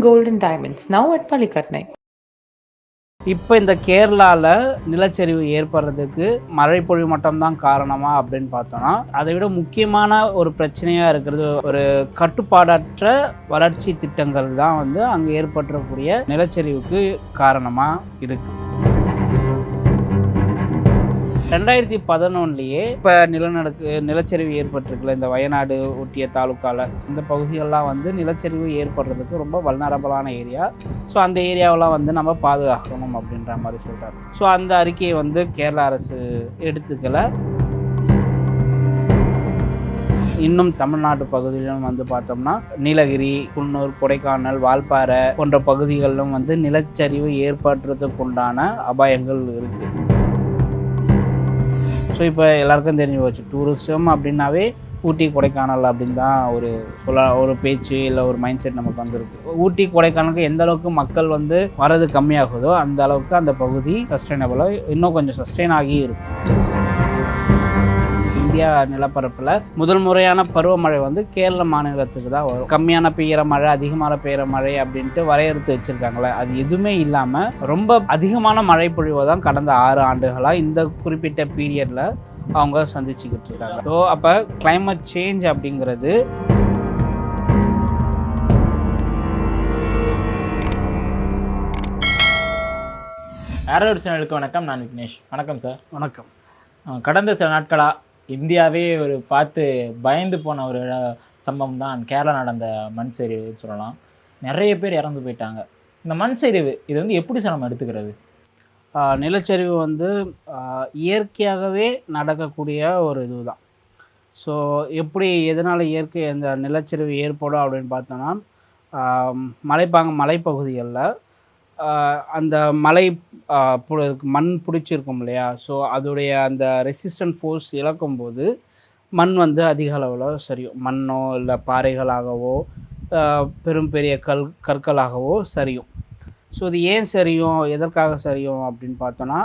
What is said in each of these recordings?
Gold and Diamonds, now at Palikatnai. இப்போ இந்த கேரளாவில் நிலச்சரிவு ஏற்படுறதுக்கு மழைப்பொழிவு மட்டும்தான் காரணமா அப்படின்னு பார்த்தோம்னா அதை விட முக்கியமான ஒரு பிரச்சனையாக இருக்கிறது ஒரு கட்டுப்பாடற்ற வளர்ச்சி திட்டங்கள் தான் வந்து அங்கே ஏற்பட்டுறக்கூடிய நிலச்சரிவுக்கு காரணமாக இருக்கு ரெண்டாயிரத்தி பதினொன்னுலேயே இப்போ நிலநடுக்கு நிலச்சரிவு ஏற்பட்டிருக்குல்ல இந்த வயநாடு ஒட்டிய தாலுக்காவில் இந்த பகுதிகள்லாம் வந்து நிலச்சரிவு ஏற்படுறதுக்கு ரொம்ப வல்னரபலான ஏரியா. ஸோ அந்த ஏரியாவெல்லாம் வந்து நம்ம பாதுகாக்கணும் அப்படின்ற மாதிரி சொல்கிறாரு ஸோ அந்த அறிக்கையை வந்து கேரள அரசு எடுத்துக்கல. இன்னும் தமிழ்நாட்டு பகுதியிலும் வந்து பார்த்தோம்னா நீலகிரி குன்னூர் கொடைக்கானல் வால்பாறை போன்ற பகுதிகளிலும் வந்து நிலச்சரிவு ஏற்படுறதுக்கு உண்டான அபாயங்கள் இருக்குது ஸோ இப்போ எல்லாருக்கும் தெரிஞ்சு போச்சு. டூரிசம் அப்படின்னாவே ஊட்டி கொடைக்கானல் அப்படின்னு தான் ஒரு சொல்ல ஒரு பேச்சு இல்லை ஒரு மைண்ட் செட் நமக்கு வந்திருக்கு. ஊட்டி கொடைக்கானலுக்கு எந்த அளவுக்கு மக்கள் வந்து வரது கம்மியாகுதோ அந்த அளவுக்கு அந்த பகுதி சஸ்டைனபிளாக இன்னும் கொஞ்சம் சஸ்டைன் ஆகி இருக்கும் இந்தியா நிலப்பரப்பில் முதல் முறையான பருவமழை வந்து கேரள மாநிலத்துக்கு தான் வரும். கம்மியான பெய்கிற மழை அதிகமான பெய்கிற மழை அப்படின்ட்டு வரையறுத்து வச்சிருக்காங்களே அது எதுவுமே இல்லாமல் ரொம்ப அதிகமான மழை பொழிவை தான் கடந்த ஆறு ஆண்டுகளாக இந்த குறிப்பிட்ட பீரியடில் அவங்க சந்திச்சுக்கிட்டு இருக்காங்க. ஸோ அப்போ climate சேஞ்ச் அப்படிங்கிறது ஆரோட் சேனலுக்கு வணக்கம்? நான் விக்னேஷ். வணக்கம் சார் வணக்கம். கடந்த சில நாட்களாக இந்தியாவே ஒரு பார்த்து பயந்து போன ஒரு சம்பவம் தான் கேரளா நடந்த மண் சரிவுன்னு சொல்லலாம். நிறைய பேர் இறந்து போயிட்டாங்க. இந்த மண் சரிவு இது வந்து எப்படி சார் நம்ம எடுத்துக்கிறது? நிலச்சரிவு வந்து இயற்கையாகவே நடக்கக்கூடிய ஒரு இதுதான். ஸோ எப்படி எதனால் இயற்கை இந்த நிலச்சரிவு ஏற்படும் அப்படின்னு பார்த்தோன்னா மலைப்பாங்க மலைப்பகுதிகளில் அந்த மலை மண் பிடிச்சிருக்கும் இல்லையா? ஸோ அதோடைய அந்த ரெசிஸ்டன்ட் ஃபோர்ஸ் இழக்கும்போது மண் வந்து அதிக அளவில் சரியும். மண்ணோ இல்லை பாறைகளாகவோ பெரும் பெரிய கல் கற்களாகவோ சரியும். ஸோ இது ஏன் சரியும்? எதற்காக சரியும் அப்படின்னு பார்த்தோன்னா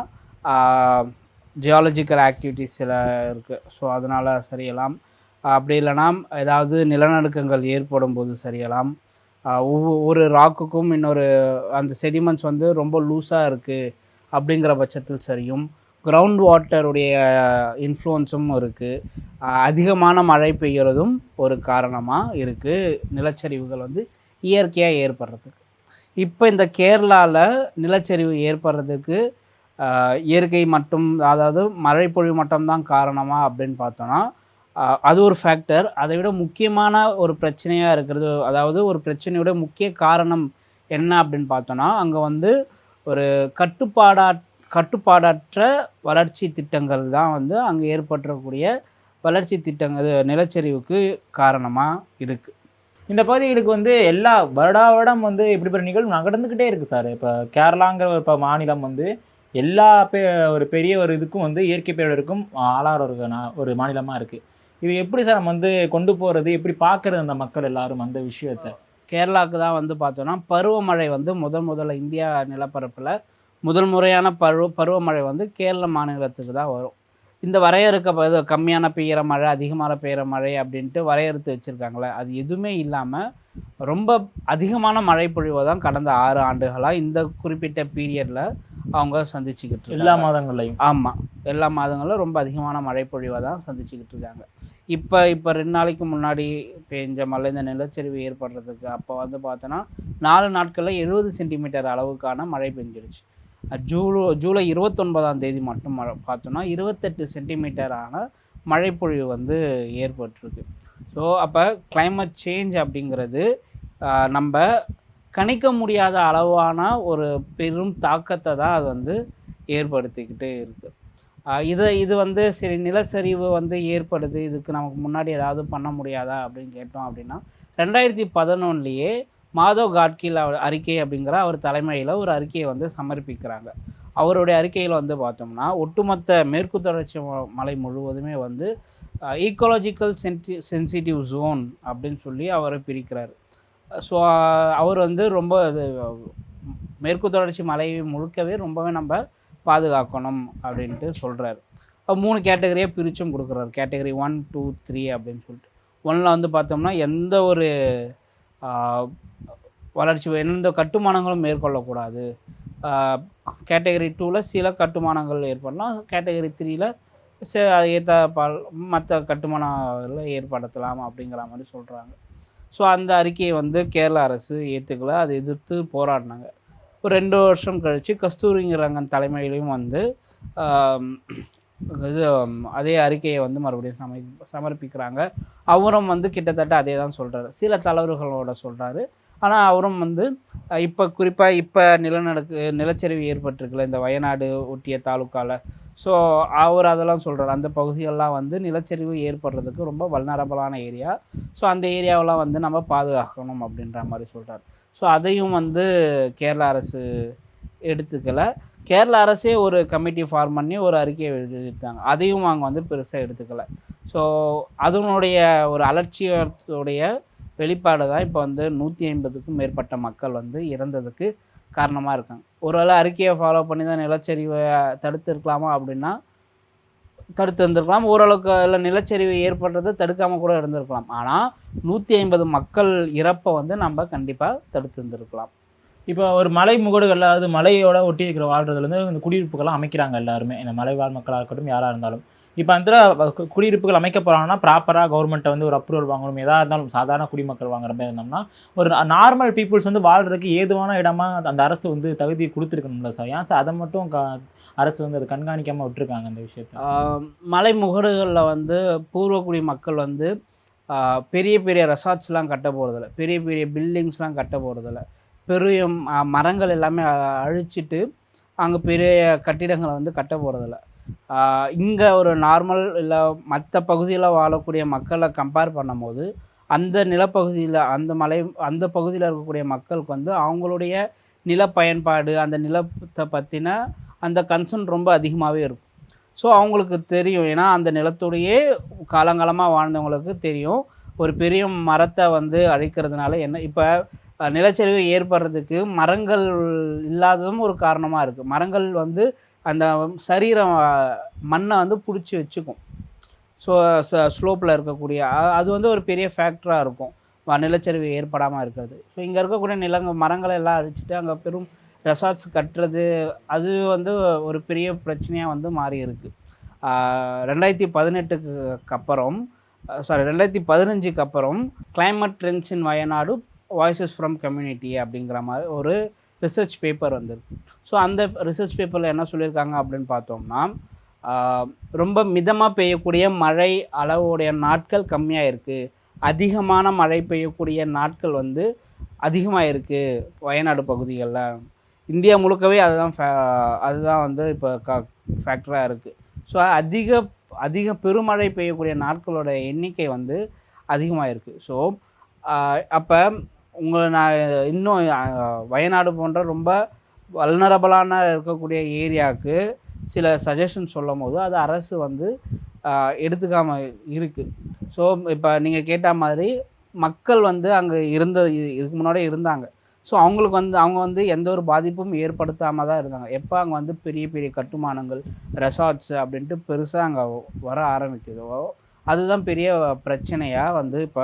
ஜியாலஜிக்கல் ஆக்டிவிட்டிஸ் சில இருக்குது ஸோ அதனால் சரியலாம். அப்படி இல்லைன்னா ஏதாவது நிலநடுக்கங்கள் ஏற்படும் போது சரியலாம். ஒரு ராக்குக்கும் இன்னொரு அந்த செடிமெண்ட்ஸ் வந்து ரொம்ப லூஸாக இருக்குது அப்படிங்கிற பட்சத்தில் சரியும். கிரவுண்ட் வாட்டருடைய இன்ஃப்ளூயன்ஸும் இருக்குது அதிகமான மழை பெய்கிறதும் ஒரு காரணமாக இருக்குது நிலச்சரிவுகள் வந்து இயற்கையாக ஏற்படுறதுக்கு. இப்போ இந்த கேரளாவில் நிலச்சரிவு ஏற்படுறதுக்கு இயற்கை மட்டும் அதாவது மழைப்பொழிவு மட்டும்தான் காரணமாக அப்படின்னு பார்த்தோன்னா அது ஒரு ஃபேக்டர் அதை விட முக்கியமான ஒரு பிரச்சனையாக இருக்கிறது அதாவது ஒரு பிரச்சனையோட முக்கிய காரணம் என்ன அப்படின்னு பார்த்தோன்னா அங்கே வந்து ஒரு கட்டுப்பாடா கட்டுப்பாடற்ற வளர்ச்சி திட்டங்கள் தான் வந்து அங்கே ஏற்பட்டுறக்கூடிய வளர்ச்சி திட்டங்கள் நிலச்சரிவுக்கு காரணமாக இருக்குது இந்த பகுதிகளுக்கு வந்து எல்லா வருடா வருடம் வந்து இப்படிப்பட்ட நிகழ்வு நடந்துக்கிட்டே இருக்குது சார். இப்போ கேரளாங்கிற இப்போ மாநிலம் வந்து எல்லா பெ ஒரு பெரிய ஒரு இதுக்கும் வந்து இயற்கை பேரிடருக்கும் ஆளாகிற ஒரு ஒரு மாநிலமாக இருக்குது இது எப்படி சார் நம்ம வந்து கொண்டு போகிறது எப்படி பார்க்குறது அந்த மக்கள் எல்லாரும் அந்த விஷயத்தை? கேரளாவுக்கு தான் வந்து பார்த்தோன்னா பருவமழை வந்து முதல் முதல்ல இந்தியா நிலப்பரப்பில் முதல் முறையான பருவ பருவமழை வந்து கேரள மாநிலத்துக்கு தான் வரும். இந்த வரையறுக்க இது கம்மியான பெய்கிற மழை அதிகமான பெய்கிற மழை அப்படின்ட்டு வரையறுத்து வச்சுருக்காங்களே அது எதுவுமே இல்லாமல் ரொம்ப அதிகமான மழை பொழிவை தான் கடந்த ஆறு ஆண்டுகளாக இந்த குறிப்பிட்ட பீரியடில் அவங்க சந்திச்சுக்கிட்டு. எல்லா மாதங்கள்லையும். ஆமாம் எல்லா மாதங்களும் ரொம்ப அதிகமான மழை பொழிவை தான் சந்திச்சுக்கிட்டு இருக்காங்க. இப்போ இப்போ ரெண்டு நாளைக்கு முன்னாடி பெஞ்ச மழை இந்த நிலச்சரிவு ஏற்படுறதுக்கு அப்போ வந்து பார்த்தோன்னா நாலு நாட்களில் எழுபது சென்டிமீட்டர் அளவுக்கான மழை பெஞ்சிருச்சு. ஜூலோ ஜூலை இருபத்தொன்பதாம் தேதி மட்டும் மழை பார்த்தோன்னா இருபத்தெட்டு சென்டிமீட்டரான மழைப்பொழிவு வந்து ஏற்பட்டிருக்கு. ஸோ அப்போ கிளைமேட் சேஞ்ச் அப்படிங்கிறது நம்ம கணிக்க முடியாத அளவான ஒரு பெரும் தாக்கத்தை தான் அது வந்து ஏற்படுத்திக்கிட்டே இருக்குது இது இது வந்து சரி நிலச்சரிவு வந்து ஏற்படுது. இதுக்கு நமக்கு முன்னாடி ஏதாவது பண்ண முடியாதா அப்படின்னு கேட்டோம் அப்படின்னா ரெண்டாயிரத்தி பதினொன்றுலேயே மாதவ் காட்கில் அவர் அறிக்கை அப்படிங்கிற அவர் தலைமையில் ஒரு அறிக்கையை வந்து சமர்ப்பிக்கிறாங்க. அவருடைய அறிக்கையில் வந்து பார்த்தோம்னா ஒட்டுமொத்த மேற்கு தொடர்ச்சி ம- மலை முழுவதுமே வந்து ஈக்கோலாஜிக்கல் சென்சி சென்சிட்டிவ் ஜோன் அப்படின்னு சொல்லி அவரை பிரிக்கிறார். ஸோ அவர் வந்து ரொம்ப இது மேற்கு தொடர்ச்சி மலை முழுக்கவே ரொம்பவே நம்ம பாதுகாக்கணும் அப்படின்ட்டு சொல்கிறாரு மூணு கேட்டகரியாக பிரிச்சும் கொடுக்குறாரு. கேட்டகரி ஒன் டூ த்ரீ அப்படின்னு சொல்லிட்டு. ஒன்றில் வந்து பார்த்தோம்னா எந்த ஒரு வளர்ச்சி எந்த கட்டுமானங்களும் மேற்கொள்ளக்கூடாது. கேட்டகரி டூவில் சில கட்டுமானங்கள் ஏற்படலாம். கேட்டகரி த்ரீயில் ச அது ஏற்ற பால் மற்ற கட்டுமானங்களை ஏற்படுத்தலாம் அப்படிங்கிற மாதிரி சொல்கிறாங்க ஸோ அந்த அறிக்கையை வந்து கேரள அரசு ஏற்றுக்கல அதை எதிர்த்து போராடினாங்க. ஒரு ரெண்டு வருஷம் கழித்து கஸ்தூரிங்கிறங்கன் தலைமையிலையும் வந்து இது அதே அறிக்கையை வந்து மறுபடியும் சமை சமர்ப்பிக்கிறாங்க. அவரும் வந்து கிட்டத்தட்ட அதே தான் சொல்கிறாரு சில தலைவர்களோட சொல்கிறாரு ஆனால் அவரும் வந்து இப்போ குறிப்பாக இப்போ நிலநடுக்கு நிலச்சரிவு ஏற்பட்டிருக்குல்ல இந்த வயநாடு ஒட்டிய தாலுக்காவில் ஸோ அவர் அதெல்லாம் சொல்கிறார் அந்த பகுதிகளெலாம் வந்து நிலச்சரிவு ஏற்படுறதுக்கு ரொம்ப வல்னரபலான ஏரியா. ஸோ அந்த ஏரியாவெல்லாம் வந்து நம்ம பாதுகாக்கணும் அப்படின்ற மாதிரி சொல்கிறார் ஸோ அதையும் வந்து கேரள அரசு எடுத்துக்கல. கேரள அரசே ஒரு கமிட்டி ஃபார்ம் பண்ணி ஒரு அறிக்கையை எடுத்தாங்க அதையும் அவங்க வந்து பெருசாக எடுத்துக்கல. ஸோ அதனுடைய ஒரு அலட்சியத்துடைய வெளிப்பாடு தான் இப்போ வந்து நூற்றி ஐம்பதுக்கும் மேற்பட்ட மக்கள் வந்து இறந்ததுக்கு காரணமாக இருக்காங்க. ஒருவேளை அறிக்கையை ஃபாலோ பண்ணி தான் நிலச்சரிவை தடுத்து இருக்கலாமா அப்படின்னா தடுத்து இருந்திருக்கலாம். ஓரளவுக்கு இல்லை நிலச்சரிவு ஏற்படுறதை தடுக்காமல் கூட இருந்திருக்கலாம். ஆனால் நூற்றி ஐம்பது மக்கள் இறப்பை வந்து நம்ம கண்டிப்பாக தடுத்து இருந்திருக்கலாம். இப்போ ஒரு மலை முகடுகள் அதாவது மலையோட ஒட்டி இருக்கிற வாழ்றதுலேருந்து இந்த குடியிருப்புகள்லாம் அமைக்கிறாங்க எல்லாருமே. இந்த மலைவாழ் மக்களாக இருக்கட்டும் யாராக இருந்தாலும். இப்போ அந்த குடியிருப்புகள் அமைக்க போகிறாங்கன்னா ப்ராப்பராக கவர்மெண்ட்டை வந்து ஒரு அப்ரூவல் வாங்கணும். எதாக இருந்தாலும் சாதாரண குடிமக்கள் வாங்குற மாதிரி இருந்தோம்னா ஒரு நார்மல் பீப்புள்ஸ் வந்து வாழ்கிறதுக்கு ஏதுவான இடமா அந்த அரசு வந்து தகுதி கொடுத்துருக்கணும்ல சார். ஏன் சார்? அதை மட்டும் க அரசு வந்து அதை கண்காணிக்காமல் விட்டுருக்காங்க அந்த விஷயத்த. மலை முகடுகளில் வந்து பூர்வக்குடி மக்கள் வந்து பெரிய பெரிய ரெசார்ட்ஸ்லாம் கட்ட போகிறதில்ல பெரிய பெரிய பில்டிங்ஸ்லாம் கட்ட போகிறதில்ல பெரிய மரங்கள் எல்லாமே அ- அழிச்சிட்டு அங்கே பெரிய கட்டிடங்களை வந்து கட்ட போகிறதில்ல இங்கே ஒரு நார்மல் இல்லை மற்ற பகுதியில் வாழக்கூடிய மக்களை கம்பேர் பண்ணும்போது அந்த நிலப்பகுதியில் அந்த மலை அந்த பகுதியில் இருக்கக்கூடிய மக்களுக்கு வந்து அவங்களுடைய நில பயன்பாடு அந்த நிலத்தை பற்றின அந்த கன்சர்ன் ரொம்ப அதிகமாகவே இருக்கும். ஸோ அவங்களுக்கு தெரியும். ஏன்னா அந்த நிலத்தோடையே காலங்காலமாக வாழ்ந்தவங்களுக்கு தெரியும். ஒரு பெரிய மரத்தை வந்து அழிக்கிறதுனால என்ன இப்போ நிலச்சரிவு ஏற்படுறதுக்கு மரங்கள் இல்லாததும் ஒரு காரணமாக இருக்குது மரங்கள் வந்து அந்த சரீரம் மண்ணை வந்து பிடிச்சி வச்சுக்கும். ஸோ ஸ்லோப்பில் இருக்கக்கூடிய அது வந்து ஒரு பெரிய ஃபேக்டராக இருக்கும். நிலச்சரிவு ஏற்படாமல் இருக்கிறது. ஸோ இங்கே இருக்கக்கூடிய நிலங்கள் மரங்களை எல்லாம் அழிச்சிட்டு அங்கே பெரும் ரெசார்ட்ஸ் கட்டுறது அது வந்து ஒரு பெரிய பிரச்சனையாக வந்து மாறி இருக்குது ரெண்டாயிரத்தி பதினெட்டுக்கு அப்புறம் சாரி ரெண்டாயிரத்தி பதினஞ்சுக்கு அப்புறம் climate trends in Wayanad voices from community அப்படிங்கிற மாதிரி ஒரு ரிசர்ச் பேப்பர் வந்திருக்கு. ஸோ அந்த ரிசர்ச் பேப்பரில் என்ன சொல்லியிருக்காங்க அப்படின்னு பார்த்தோம்னா ரொம்ப மிதமாக பெய்யக்கூடிய மழை அளவுடைய நாட்கள் கம்மியாக இருக்குது அதிகமான மழை பெய்யக்கூடிய நாட்கள் வந்து அதிகமாக இருக்குது வயநாடு பகுதிகளில். இந்தியா முழுக்கவே அதுதான் ஃபே அதுதான் வந்து இப்போ க ஃபேக்டராக இருக்குது ஸோ அதிக அதிக பெருமழை பெய்யக்கூடிய நாட்களோட எண்ணிக்கை வந்து அதிகமாக இருக்குது ஸோ அப்போ உங்களை நான் இன்னும் வயநாடு போன்ற ரொம்ப வல்னரபலான இருக்கக்கூடிய ஏரியாவுக்கு சில சஜஷன் சொல்லும் போது அது அரசு வந்து எடுத்துக்காமல் இருக்குது ஸோ இப்போ நீங்கள் கேட்ட மாதிரி மக்கள் வந்து அங்கே இருந்த இது- இதுக்கு முன்னாடியே இருந்தாங்க. ஸோ அவங்களுக்கு வந்து அவங்க வந்து எந்த ஒரு பாதிப்பும் ஏற்படுத்தாமல் தான் இருந்தாங்க. எப்போ அங்கே வந்து பெரிய பெரிய கட்டுமானங்கள் ரெசார்ட்ஸ் அப்படின்ட்டு பெருசாக அங்கே வர ஆரம்பிக்குதோ அதுதான் பெரிய பிரச்சனையாக வந்து இப்போ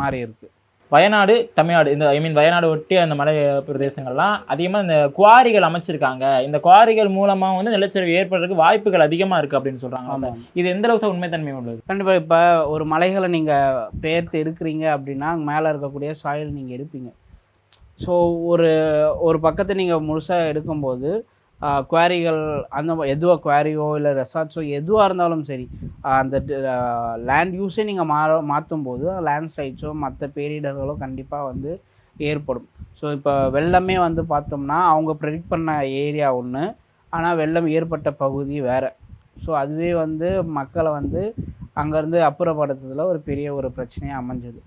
மாறி இருக்கு. வயநாடு தமிழ்நாடு இந்த ஐ மீன் வயநாடு ஒட்டி அந்த மலை பிரதேசங்கள்லாம் அதிகமாக இந்த குவாரிகள் அமைச்சிருக்காங்க. இந்த குவாரிகள் மூலமாக வந்து நிலச்சரிவு ஏற்படுறதுக்கு வாய்ப்புகள் அதிகமாக இருக்குது அப்படின்னு சொல்கிறாங்க இது எந்த அளவுக்கு உண்மைத்தன்மை உள்ளது? கண்டிப்பாக இப்போ ஒரு மலைகளை நீங்கள் பெயர்த்து எடுக்கிறீங்க அப்படின்னா மேலே இருக்கக்கூடிய சாயில் நீங்கள் எடுப்பீங்க. ஸோ ஒரு ஒரு பக்கத்தை நீங்கள் முழுசாக எடுக்கும்போது குவாரிகள் அந்த எதுவாக குவாரியோ இல்லை ரெசார்ட்ஸோ எதுவாக இருந்தாலும் சரி அந்த லேண்ட் யூஸே நீங்கள் மாற மாற்றும் போது லேண்ட் ஸ்லைட்ஸோ மற்ற பேரிடர்களோ கண்டிப்பாக வந்து ஏற்படும். ஸோ இப்போ வெள்ளமே வந்து பார்த்தோம்னா அவங்க ப்ரெடிக்ட் பண்ண ஏரியா ஒன்று ஆனால் வெள்ளம் ஏற்பட்ட பகுதி வேறு. ஸோ அதுவே வந்து மக்களை வந்து அங்கேருந்து அப்புறப்படுத்துறதுல ஒரு பெரிய ஒரு பிரச்சனையாக அமைஞ்சது.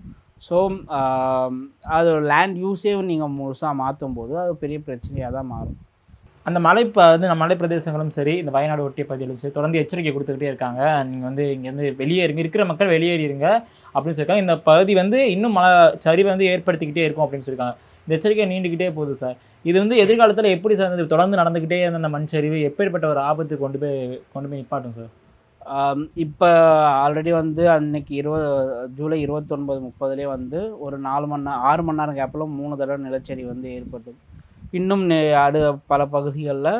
ஸோ um, அது லேண்ட் யூஸே நீங்கள் முழுசாக மாற்றும் போது அது பெரிய பிரச்சனையாக தான் மாறும். அந்த மலை வந்து நம்ம மலை பிரதேசங்களும் சரி இந்த வயநாடு ஒட்டிய பகுதிகளும் சரி தொடர்ந்து எச்சரிக்கை கொடுத்துக்கிட்டே இருக்காங்க. நீங்கள் வந்து இங்கேருந்து வெளியேறுங்க இருக்கிற மக்கள் வெளியேறிடுங்க அப்படின்னு சொல்லியிருக்காங்க. இந்த பகுதி வந்து இன்னும் மழை சரிவை வந்து ஏற்படுத்திக்கிட்டே இருக்கும் அப்படின்னு சொல்லியிருக்காங்க. இந்த எச்சரிக்கை நீண்டுக்கிட்டே போகுது சார். இது வந்து எதிர்காலத்தில் எப்படி சார் தொடர்ந்து நடந்துக்கிட்டே இருந்த அந்த மண் சரிவு எப்பேற்பட்ட ஒரு ஆபத்து கொண்டு போய் கொண்டு போய் நிப்பாட்டும் சார்? இப்போ ஆல்ரெடி வந்து அன்னைக்கு இருபது ஜூலை இருபத்தொன்பது முப்பதுலேயே வந்து ஒரு நாலு மணி நேரம் ஆறு மணி நேரம் கேப்பில் மூணு தடவை நிலச்சரி வந்து ஏற்பட்டது. இன்னும் நெ- அடு பல பகுதிகளில்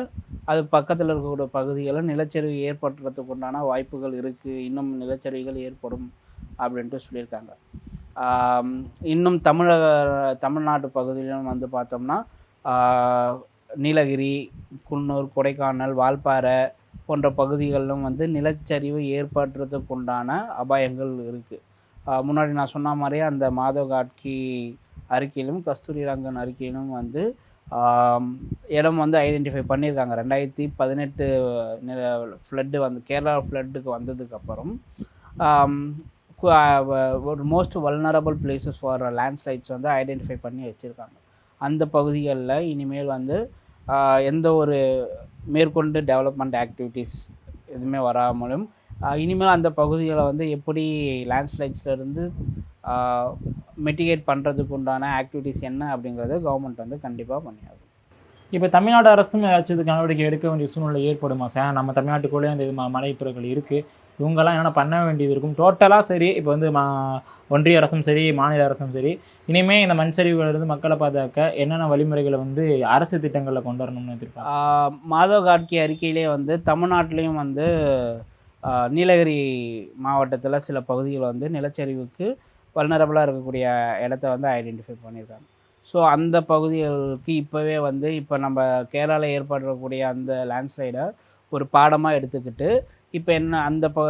அது பக்கத்தில் இருக்கக்கூடிய பகுதிகளில் நிலச்சரிவு ஏற்படுறதுக்கு உண்டான வாய்ப்புகள் இருக்குது இன்னும் நிலச்சரிவுகள் ஏற்படும் அப்படின்ட்டு சொல்லியிருக்காங்க. இன்னும் தமிழக தமிழ்நாட்டு பகுதியிலும் வந்து பார்த்தோம்னா நீலகிரி குன்னூர் கொடைக்கானல் வால்பாறை போன்ற பகுதிகளிலும் வந்து நிலச்சரிவு ஏற்படுறதுக்கு உண்டான அபாயங்கள் இருக்குது முன்னாடி நான் சொன்ன மாதிரியே அந்த மாதவ் காட்கி அறிக்கையிலும் கஸ்தூரி ரங்கன் அறிக்கையிலும் வந்து இடம் வந்து ஐடென்டிஃபை பண்ணியிருக்காங்க. ரெண்டாயிரத்தி பதினெட்டு ஃப்ளட்டு வந்து கேரளா ஃப்ளட்டுக்கு வந்ததுக்கப்புறம் ஒரு most vulnerable places for landslides வந்து ஐடென்டிஃபை பண்ணி வச்சுருக்காங்க. அந்த பகுதிகளில் இனிமேல் வந்து எந்த ஒரு மேற்கொண்டு டெவலப்மெண்ட் ஆக்டிவிட்டீஸ் எதுவுமே வராமலும் இனிமேல் அந்த பகுதிகளை வந்து எப்படி லேண்ட்ஸ்லைட்ஸ்லேருந்து மெட்டிகேட் பண்ணுறதுக்கு உண்டான ஆக்டிவிட்டீஸ் என்ன அப்படிங்கிறத கவர்மெண்ட் வந்து கண்டிப்பாக பண்ணியாகும் இப்போ தமிழ்நாடு அரசும் ஏதாச்சும் இதுக்கு நடவடிக்கை எடுக்க வேண்டிய சூழ்நிலை ஏற்படுமா சார்? நம்ம தமிழ்நாட்டுக்குள்ளே அந்த இது ம- மலைப்புறங்கள் இருக்குது இவங்கெல்லாம் என்னென்ன பண்ண வேண்டியது இருக்கும்? டோட்டலாக சரி இப்போ வந்து மா ஒன்றிய அரசும் சரி மாநில அரசும் சரி இனிமேல் இந்த மண் சரிவுகளிலிருந்து மக்களை பாதுகாக்க என்னென்ன வழிமுறைகளை வந்து அரசு திட்டங்களில் கொண்டு வரணும்னு எதிர்பார்க்கலாம் மாதவ் காட்கி அறிக்கையிலே வந்து தமிழ்நாட்டிலையும் வந்து நீலகிரி மாவட்டத்தில் சில பகுதிகள் வந்து நிலச்சரிவுக்கு வல்னரபுளாக இருக்கக்கூடிய இடத்த வந்து ஐடென்டிஃபை பண்ணியிருக்காங்க. ஸோ அந்த பகுதிகளுக்கு இப்போவே வந்து இப்போ நம்ம கேரளாவில் ஏற்படக்கூடிய அந்த லேண்ட்ஸ்லைடை ஒரு பாடமாக எடுத்துக்கிட்டு இப்போ என்ன அந்த ப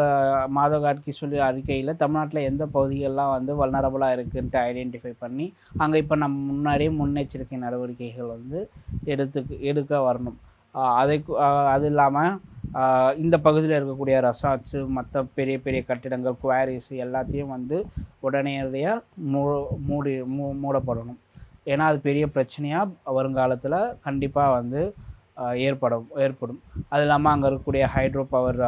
மாதவ் காட்கி சொல்லி அறிக்கையில் தமிழ்நாட்டில் எந்த பகுதிகள்லாம் வந்து வல்னரபுளாக இருக்குன்ட்டு ஐடென்டிஃபை பண்ணி அங்கே இப்போ நம்ம முன்னாடியே முன்னெச்சரிக்கை நடவடிக்கைகள் வந்து எடுத்துக்கு எடுக்க வரணும். அதை அது இல்லாமல் இந்த பகுதியில் இருக்கக்கூடிய ரெசார்ட்ஸு மற்ற பெரிய பெரிய கட்டிடங்கள் குவாரிஸ் எல்லாத்தையும் வந்து உடனடியாக மூ மூடி மூ மூடப்படணும். ஏன்னா அது பெரிய பிரச்சனையாக வருங்காலத்தில் கண்டிப்பாக வந்து ஏற்படும் ஏற்படும். அது இல்லாமல் அங்கே இருக்கக்கூடிய ஹைட்ரோ பவர்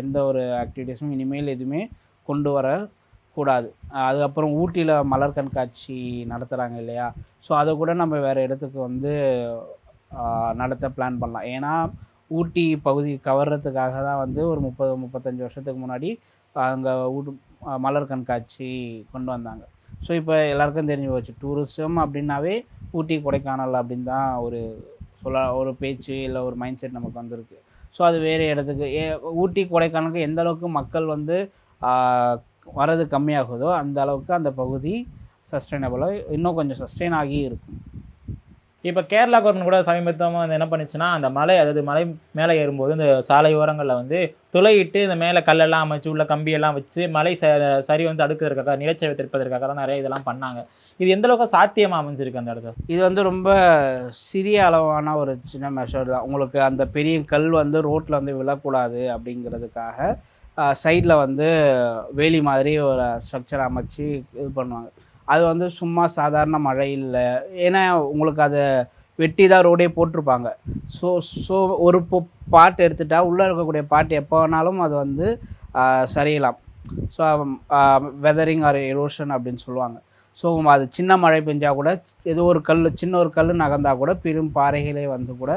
எந்த ஒரு ஆக்டிவிட்டீஸும் இனிமேல் எதுவுமே கொண்டு வர கூடாது. அதுக்கப்புறம் ஊட்டியில் மலர் கண்காட்சி நடத்துகிறாங்க இல்லையா? ஸோ அதை கூட நம்ம வேறு இடத்துக்கு வந்து நடத்த பிளான் பண்ணலாம். ஏன்னா ஊட்டி பகுதி கவர்றதுக்காக தான் வந்து ஒரு முப்பது முப்பத்தஞ்சு வருஷத்துக்கு முன்னாடி அங்கே ஊட்டு மலர் கண்காட்சி கொண்டு வந்தாங்க. ஸோ இப்போ எல்லாருக்கும் தெரிஞ்சு போச்சு. டூரிசம் அப்படின்னாவே ஊட்டி கொடைக்கானல் அப்படின்னு தான் ஒரு சொல்ல ஒரு பேச்சு இல்லை ஒரு மைண்ட் செட் நமக்கு வந்திருக்கு. ஸோ அது வேறு இடத்துக்கு. ஏ ஊட்டி கொடைக்கானலுக்கு எந்த அளவுக்கு மக்கள் வந்து வர்றது கம்மியாகுதோ அந்த அளவுக்கு அந்த பகுதி சஸ்டைனபிளாக இன்னும் கொஞ்சம் சஸ்டெயின் ஆகி இருக்கும். இப்போ கேரளா கவர்மெண்ட் கூட சமீபத்தமாக வந்து என்ன பண்ணுச்சுன்னா அந்த மலை அதாவது மலை மேலே ஏறும்போது இந்த சாலை ஓரங்களில் வந்து துளையிட்டு இந்த மேலே கல்லெல்லாம் அமைச்சு உள்ள கம்பியெல்லாம் வச்சு மலை ச சரி வந்து அடுக்கிறதுக்காக நிலச்சரிவை திருப்பதற்காக தான் நிறைய இதெல்லாம் பண்ணாங்க. இது எந்த அளவுக்கு சாத்தியமாக அமைஞ்சிருக்கு அந்த இடத்துல? இது வந்து ரொம்ப சிறிய அளவான ஒரு சின்ன மெஷர் தான். உங்களுக்கு அந்த பெரிய கல் வந்து ரோட்டில் வந்து விழக்கூடாது அப்படிங்கிறதுக்காக சைடில் வந்து வேலி மாதிரி ஒரு ஸ்ட்ரக்சர் அமைச்சு இது பண்ணுவாங்க. அது வந்து சும்மா சாதாரண மழை இல்லை. ஏன்னா உங்களுக்கு அதை வெட்டி தான் ரோடே போட்டிருப்பாங்க. ஸோ ஸோ ஒரு பாட்டு எடுத்துட்டா உள்ளே இருக்கக்கூடிய பாட்டு எப்போ வேணாலும் அது வந்து சரியலாம். ஸோ வெதரிங் ஆர் எரோஷன் அப்படின்னு சொல்லுவாங்க. ஸோ அது சின்ன மழை பெஞ்சால் கூட ஏதோ ஒரு கல் சின்ன ஒரு கல் நகர்ந்தால் கூட பெரும் பாறைகளே வந்து கூட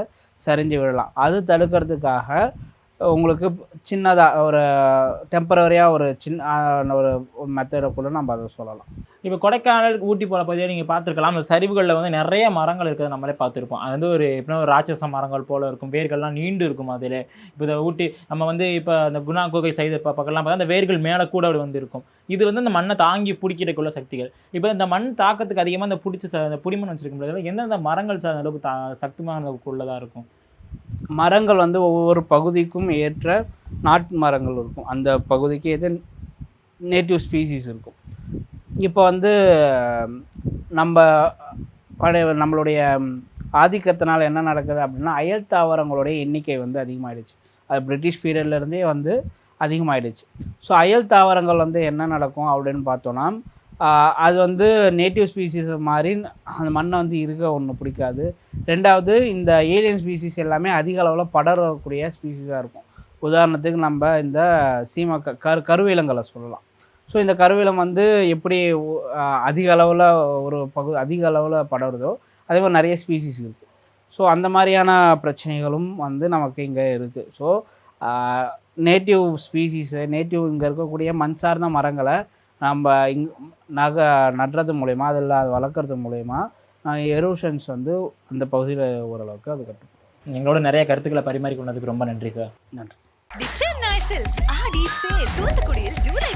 சரிஞ்சு விழலாம். அது தடுக்கிறதுக்காக உங்களுக்கு சின்னதாக ஒரு டெம்பரவரியாக ஒரு சின்ன ஒரு மெத்தடை கூட நம்ம அதை சொல்லலாம். இப்போ கொடைக்கானல் ஊட்டி போல பகுதியாக நீங்கள் பார்த்துருக்கலாம். அந்த சரிவுகளில் வந்து நிறைய மரங்கள் இருக்கிறத நம்மளே பார்த்துருப்போம். அது வந்து ஒரு எப்படின்னா ஒரு ராட்சச மரங்கள் போல் இருக்கும். வேர்கள்லாம் நீண்டு இருக்கும் அதில். இப்போ இந்த ஊட்டி நம்ம வந்து இப்போ அந்த குணா குகை செய்த இப்போ பக்கம்லாம் பார்த்தா அந்த வேர்கள் மேலே கூட அப்படி வந்து இருக்கும். இது வந்து அந்த மண்ணை தாங்கி பிடிக்கிறதுக்குள்ள சக்திகள். இப்போ இந்த மண் தாக்கத்துக்கு அதிகமாக அந்த பிடிச்ச ச- அந்த புடிமண் வச்சிருக்க முடியாது எந்தெந்த மரங்கள் சார் அந்த அளவுக்கு தா சக்திமானதுக்குள்ளதாக இருக்கும்? மரங்கள் வந்து ஒவ்வொரு பகுதிக்கும் ஏற்ற நாட்டு மரங்கள் இருக்கும். அந்த பகுதிக்கு ஏற்ற நேட்டிவ் ஸ்பீசிஸ் இருக்கும். இப்போ வந்து நம்ம பழைய நம்மளுடைய ஆதிக்கத்தினால் என்ன நடக்குது அப்படின்னா அயல் தாவரங்களுடைய எண்ணிக்கை வந்து அதிகமாகிடுச்சு அது பிரிட்டிஷ் பீரியட்லேருந்தே வந்து அதிகமாகிடுச்சு ஸோ அயல் தாவரங்கள் வந்து என்ன நடக்கும் அப்படின்னு பார்த்தோன்னா அது வந்து நேட்டிவ் ஸ்பீசிஸ் மாதிரி அந்த மண்ணை வந்து இருக்க ஒன்று பிடிக்காது. ரெண்டாவது இந்த ஏலியன் ஸ்பீசிஸ் எல்லாமே அதிக அளவில் படரக்கூடிய ஸ்பீசிஸாக இருக்கும். உதாரணத்துக்கு நம்ம இந்த சீம க கரு கருவேலங்களை சொல்லலாம். ஸோ இந்த கருவேலம் வந்து எப்படி அதிக அளவில் ஒரு பகு அதிக அளவில் படருதோ அதே மாதிரி நிறைய ஸ்பீசிஸ் இருக்குது ஸோ அந்த மாதிரியான பிரச்சனைகளும் வந்து நமக்கு இங்கே இருக்குது ஸோ நேட்டிவ் ஸ்பீசிஸு நேட்டிவ் இங்கே இருக்கக்கூடிய மண் சார்ந்த மரங்களை நம்ம இங் நக நடுறது மூலயமா அதில் அது வளர்க்குறது மூலயமா எரோஷன்ஸ் வந்து அந்த பகுதியில் ஓரளவுக்கு அது கட்டும் எங்களோட நிறைய கருத்துக்களை பரிமாறிக்கொண்டதுக்கு ரொம்ப நன்றி சார். நன்றி. The Chennai Silks Aadi sale தூத்துக்குடியில் ஜூலை